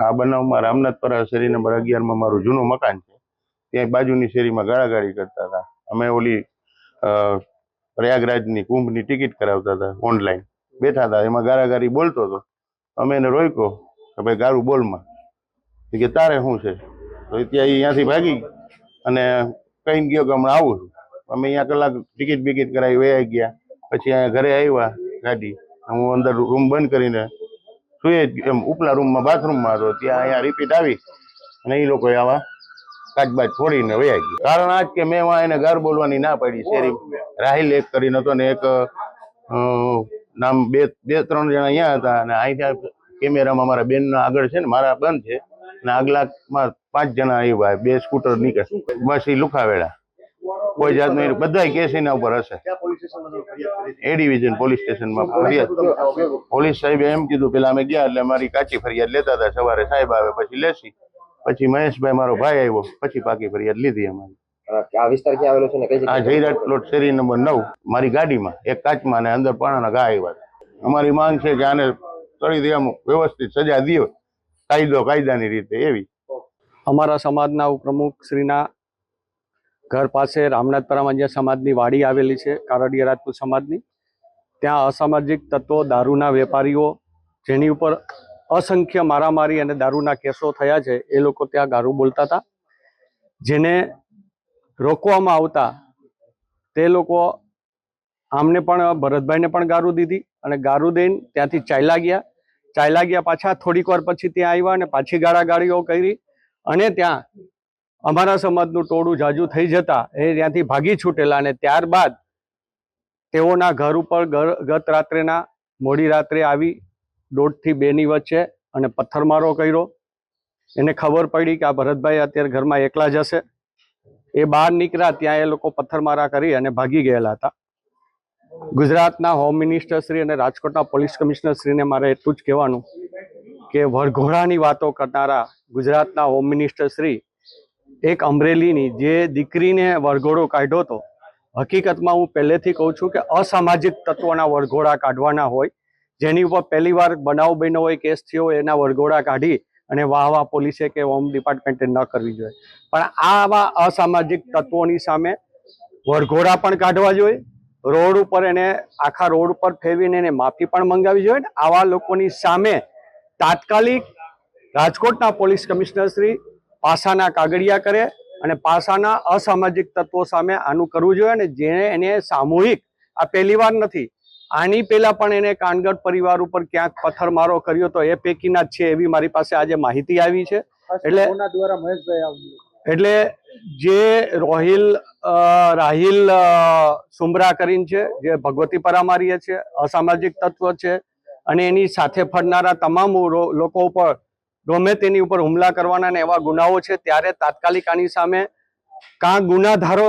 આ બનાવમાં રામનાથપરા શેરી નંબર અગિયારમાં મારું જૂનું મકાન છે. ત્યાં બાજુની શેરીમાં ગાળાગાળી કરતા હતા. અમે ઓલી પ્રયાગરાજની કુંભની ટિકિટ કરાવતા હતા ઓનલાઈન. બેઠા હતા, એમાં ગાળાગાળી બોલતો હતો. અમે એને રોક્યો કે ભાઈ ગારું બોલમાં. કે, તારે શું છે? તો ત્યાં અહીંયાથી ભાગી અને કહીને ગયો કે, હમણાં આવું છું. અમે અહીંયા કલાક ટિકિટ બિકિટ કરાવી વયા ગયા. પછી અહીંયા ઘરે આવ્યા ગાડી. હું અંદર રૂમ બંધ કરીને સુઈ એમ ઉપલા રૂમમાં, બાથરૂમમાં હતો, ત્યાં અહીંયા રિપીટ આવી અને એ લોકોએ આવા કાચબાજ છોડીને વયા ગયા. કારણ આજ કે મેં એને ગાર બોલવાની ના પાડી, શેરી રાહિલ એક કરીને હતો ને એક નામ બે બે, ત્રણ જણા અહીંયા હતા અને અહીંથી કેમેરામાં મારા બેનના આગળ છે ને, મારા બંધ છે અને આગલામાં પાંચ જણા આવ્યા, બે સ્કૂટર નીકળે બસ એ લુખાવેડા કોઈ જાતનું બધા કેસ એના ઉપર હશે. એ ડિવિઝન પોલીસ સ્ટેશનમાં ફરિયાદ. પોલીસ સાહેબે એમ કીધું પેલા અમે ગયા એટલે અમારી કાચી ફરિયાદ લેતા હતા. સવારે સાહેબ આવે પછી લેસી પછી મહેશભાઈ મારો ભાઈ આવ્યો. પછી પાકી ફરિયાદ લીધી અમારી. આ વિસ્તાર ક્યાં આવેલો છે ને? કઈ આ જયરાજ પ્લોટ શેરી નંબર નવ. મારી ગાડીમાં. એક કાચમાં અને અંદર પાણાના ઘા આવ્યા અમારી માંગ છે કે આને કરી દે વ્યવસ્થિત સજા દિયો કાયદો કાયદાની રીતે એવી. અમારા સમાજના ઉપપ્રમુખ શ્રીના ઘર પાસે રામનાથપરામાં જ્યાં સમાજની વાડી આવેલી છે, કારડીયા રાજપૂત સમાજની. ત્યાં અસામાજિક તત્વો, દારૂના વેપારીઓ, જેની ઉપર અસંખ્ય મારામારી અને દારૂના કેસો થયા છે, એ લોકો ત્યાં ગારું બોલતા હતા. જેને રોકવામાં આવતા તે લોકો આમને પણ, ભરતભાઈને પણ ગારું દીધી અને ગારું દઈને ત્યાંથી ચાલ્યા ગયા. ચાલ્યા ગયા પાછા થોડીક વાર પછી ત્યાં આવ્યા અને પાછી ગાળાગાળીઓ કરી અને ત્યાં અમારા સમાજનું ટોળું જાજુ થઈ જતા એ ત્યાંથી ભાગી છૂટેલા અને ત્યારબાદ તેઓના ઘર ઉપર ગત રાત્રેના મોડી રાત્રે આવી દોઢથી બેની વચ્ચે અને પથ્થરમારો કર્યો. એને ખબર પડી કે આ ભરતભાઈ અત્યારે ઘરમાં એકલા જ હશે. એ બહાર નીકળ્યા ત્યાં એ લોકો પથ્થરમારા કરી અને ભાગી ગયેલા હતા. ગુજરાતના હોમ મિનિસ્ટર શ્રી અને રાજકોટના પોલીસ કમિશનર શ્રીને મારે એટલું જ કહેવાનું કે વરઘોડાની વાતો કરનારા ગુજરાતના હોમ મિનિસ્ટર શ્રી એક અમરેલીની જે દીકરીને વરઘોડો કાઢ્યો હતો, હકીકતમાં હું પહેલેથી કહું છું કે અસામાજિક તત્વોના વરઘોડા કાઢવાના હોય, જેની ઉપર પહેલી વાર બનાવ બન્યો હોય કેસ થયો હોય એના વરઘોડા કાઢી અને વાહ વાહ પોલીસે કે હોમ ડિપાર્ટમેન્ટે ન કરવી જોઈએ. પણ આવા અસામાજિક તત્વોની સામે વરઘોડા પણ કાઢવા જોઈએ, રોડ ઉપર એને આખા રોડ ઉપર ફેરવીને એને માફી પણ મંગાવી જોઈએ આવા લોકોની સામે તાત્કાલિક રાજકોટના પોલીસ કમિશનર શ્રી પાસાના કાગળિયા કરે અને પાસાના અસામાજિક તત્વો સામે આનું કરવું જોઈએ અને જેને એને સામૂહિક આ પહેલી વાર નથી આની પહેલા પણ એને કાનગઢ પરિવાર ઉપર ક્યાંક પથ્થરમારો કર્યો તો એ પૈકીના જ છે એવી મારી પાસે આજે માહિતી આવી છે. એટલે એટલે જે રોહિલ રાહિલ સુમરા કરીને છે જે ભગવતી પરામારીય છે અસામાજિક તત્વ છે અને એની સાથે ફરનારા તમામ લોકો ઉપર ગમે તેની ઉપર હુમલા કરવાના ને એવા ગુનાઓ છે, ત્યારે તાત્કાલિક આની સામે કાં ગુનાધારો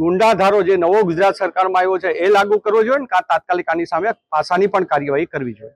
ગુંડાધારો જે નવો ગુજરાત સરકારમાં આવ્યો છે, એ લાગુ કરવો જોઈએ ને, કાં તાત્કાલિક આની સામે પાસાની પણ કાર્યવાહી કરવી જોઈએ?